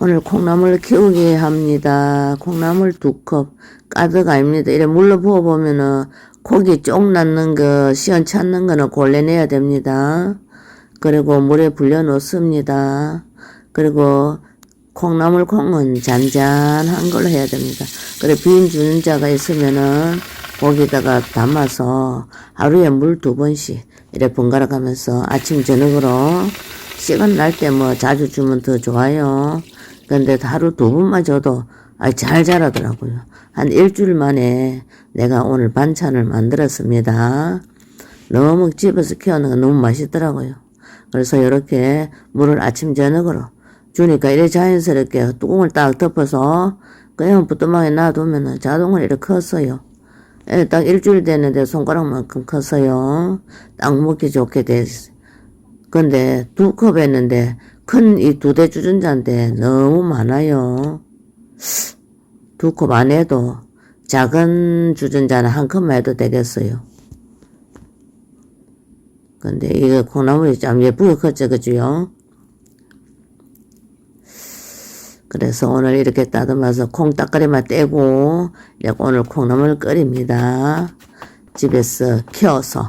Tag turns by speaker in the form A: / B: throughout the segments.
A: 오늘 콩나물 키우기 합니다. 콩나물 두 컵. 가득 아닙니다. 이래 물로 부어보면은 고기 쪽 낳는 거, 시원찮는 거는 골라내야 됩니다. 그리고 물에 불려 놓습니다. 그리고 콩나물 콩은 잔잔한 걸로 해야 됩니다. 그래 빈 주는자가 있으면은 거기다가 담아서 하루에 물 두 번씩 이래 번갈아 가면서 아침 저녁으로 시간 날 때 뭐 자주 주면 더 좋아요. 근데 하루 두 번만 줘도 아, 잘 자라더라고요. 한 일주일 만에 내가 오늘 반찬을 만들었습니다. 너무 집에서 키우는 거 너무 맛있더라고요. 그래서 이렇게 물을 아침 저녁으로 주니까 이래 자연스럽게 뚜껑을 딱 덮어서 그냥 부뚜막에 놔두면 자동으로 이렇게 컸어요. 예, 딱 일주일 됐는데 손가락만큼 컸어요. 딱 먹기 좋게 됐어요. 근데 두 컵 했는데 큰 이 두 대 주전자인데 너무 많아요. 두 컵 안 해도 작은 주전자는 한 컵만 해도 되겠어요. 근데 이거 콩나물이 참 예쁘게 컸죠, 그죠? 그래서 오늘 이렇게 따듬어서 콩따까리만 떼고 오늘 콩나물 끓입니다. 집에서 키워서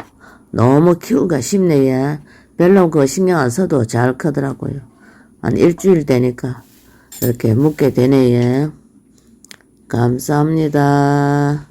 A: 너무 키우기가 쉽네요. 별로 그 신경 안 써도 잘 크더라고요. 한 일주일 되니까 이렇게 묵게 되네요. 감사합니다.